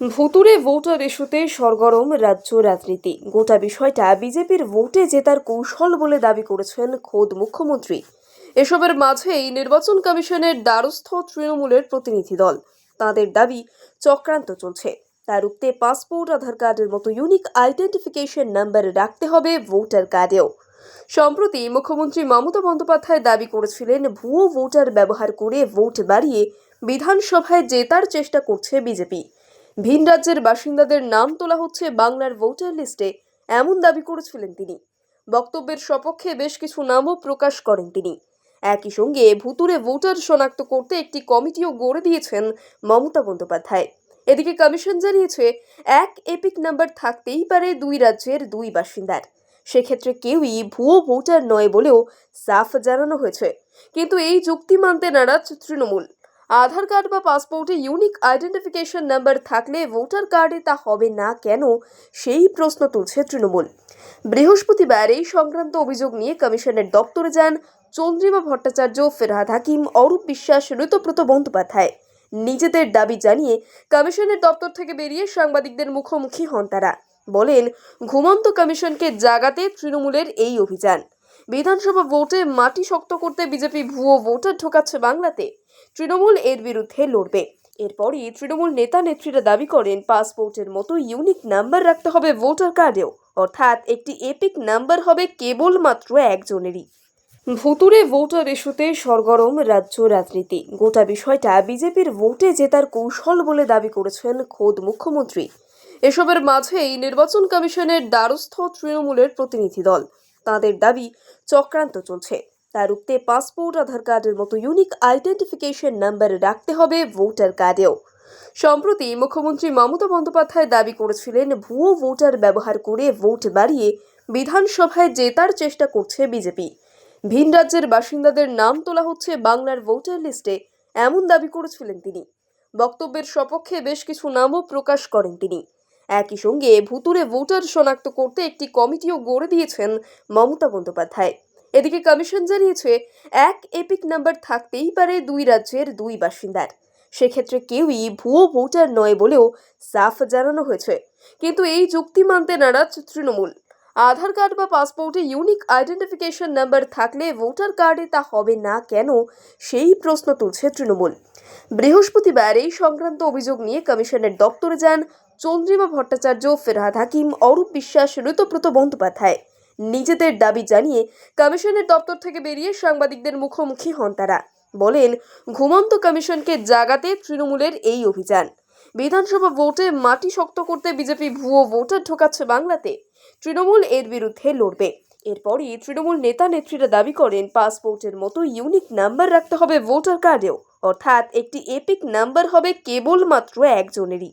ভুতুরে ভোটার ইস্যুতে সরগরম রাজ্য রাজনীতি। গোটা বিষয়টা বিজেপির ভোটে জেতার কৌশল বলে দাবি করেছেন খোদ মুখ্যমন্ত্রী। এসবের মাঝেই নির্বাচন কমিশনের দ্বারস্থ তৃণমূলের প্রতিনিধি দল। তাদের দাবি, চক্রান্ত চলছে। তা রুখতে পাসপোর্ট, আধার কার্ডের মতো ইউনিক আইডেন্টিফিকেশন নাম্বার রাখতে হবে ভোটার কার্ডেও। সম্প্রতি মুখ্যমন্ত্রী মমতা বন্দ্যোপাধ্যায় দাবি করেছিলেন, ভুয়ো ভোটার ব্যবহার করে ভোট বাড়িয়ে বিধানসভায় জেতার চেষ্টা করছে বিজেপি। ভিন রাজ্যের বাসিন্দাদের নাম তোলা হচ্ছে বাংলার ভোটার লিস্টে, এমন দাবি করেছিলেন তিনি। বক্তব্যের সপক্ষে বেশ কিছু নামও প্রকাশ করেন তিনি। একই সঙ্গে ভুতুরে ভোটার শনাক্ত করতে একটি কমিটিও গড়ে দিয়েছেন মমতা বন্দ্যোপাধ্যায়। এদিকে কমিশন জানিয়েছে, এক এপিক নাম্বার থাকতেই পারে দুই রাজ্যের দুই বাসিন্দার। সেক্ষেত্রে কেউই ভুয়ো ভোটার নয় বলেও সাফ জানানো হয়েছে। কিন্তু এই যুক্তি মানতে নারাজ তৃণমূল। আধার কার্ড বা পাসপোর্টে ইউনিক আইডেন্টিফিকেশন নাম্বার থাকলে ভোটার কার্ডে তা হবে না কেন? সেই প্রশ্ন তুলছে তৃণমূল। বৃহস্পতিবার এই সংক্রান্ত অভিযোগ নিয়ে কমিশনের দপ্তরে যান চন্দ্রিমা ভট্টাচার্য, ফেরহাদ হাকিম, অরূপ বিশ্বাস, ঋতব্রত বন্দ্যোপাধ্যায়। নিজেদের দাবি জানিয়ে কমিশনের দপ্তর থেকে বেরিয়ে সাংবাদিকদের মুখোমুখি হন তারা। বলেন, ঘুমন্ত কমিশনকে জাগাতে তৃণমূলের এই অভিযান। বিধানসভা ভোটে মাটি শক্ত করতে বিজেপি ভুয়ো ভোটার ঢোকাচ্ছে বাংলাতে। তৃণমূল এর বিরুদ্ধে লড়বে। এরপরই তৃণমূল নেতা নেত্রীরা দাবি করেন, পাসপোর্টের মতো ইউনিক নাম্বার রাখতে হবে ভোটার কার্ডেও। অর্থাৎ একটি এপিক নাম্বার হবে কেবলমাত্র একজনেরই। ভুতুরে ভোটার ইস্যুতে সরগরম রাজ্য রাজনীতি। গোটা বিষয়টা বিজেপির ভোটে জেতার কৌশল বলে দাবি করেছেন খোদ মুখ্যমন্ত্রী। এসবের মাঝেই নির্বাচন কমিশনের দ্বারস্থ তৃণমূলের প্রতিনিধি দল। তাদের দাবি চক্রান্ত চলছে। তা রুখতে পাসপোর্ট, আধার কার্ডের মতো ইউনিক আইডেন্টিফিকেশন নাম্বার রাখতে হবে ভোটার কার্ডেও। সম্প্রতি মুখ্যমন্ত্রী মমতা বন্দ্যোপাধ্যায় দাবি করেছিলেন, ভুয়ো ভোটার ব্যবহার করে ভোট বাড়িয়ে বিধানসভায় জেতার চেষ্টা করছে বিজেপি। ভিন রাজ্যের বাসিন্দাদের নাম তোলা হচ্ছে বাংলার ভোটার লিস্টে, এমন দাবি করেছিলেন তিনি। বক্তব্যের সপক্ষে বেশ কিছু নামও প্রকাশ করেন তিনি। একই সঙ্গে ভুতুরে ভোটার শনাক্ত করতে একটি কমিটিও গড়ে দিয়েছেন মমতা বন্দ্যোপাধ্যায়। এদিকে কমিশন জানিয়েছে, এক এপিক নাম্বার থাকতেই পারে দুই রাজ্যের দুই বাসিন্দার। সেক্ষেত্রে কেউই ভুয়ো ভোটার নয় বলেও সাফ জানানো হয়েছে। কিন্তু এই যুক্তি মানতে নারাজ তৃণমূল। আধার কার্ড বা পাসপোর্টে ইউনিক আইডেন্টিফিকেশন নাম্বার থাকলে ভোটার কার্ডে তা হবে না কেন, সেই প্রশ্ন তুলছে তৃণমূল। বৃহস্পতিবার এই সংক্রান্ত অভিযোগ নিয়ে কমিশনের দপ্তরে যান চন্দ্রিমা ভট্টাচার্য, ফেরহাদ হাকিম, অরূপ বিশ্বাস, ঋতব্রত বন্দ্যোপাধ্যায়। নিজেদের দাবি জানিয়ে কমিশনের দপ্তর থেকে বেরিয়ে সাংবাদিকদের মুখোমুখি হন তারা। বলেন, ঘুমন্ত কমিশনকে জাগাতে তৃণমূলের এই অভিযান। বিধানসভা ভোটে মাটি শক্ত করতে বিজেপি ভুয়ো ভোটার ঢোকাচ্ছে বাংলাতে। তৃণমূল এর বিরুদ্ধে লড়বে। এরপরই তৃণমূল নেতা নেত্রীরা দাবি করেন, পাসপোর্টের মতো ইউনিক নাম্বার রাখতে হবে ভোটার কার্ডেও। অর্থাৎ একটি এপিক নাম্বার হবে কেবলমাত্র একজনেরই।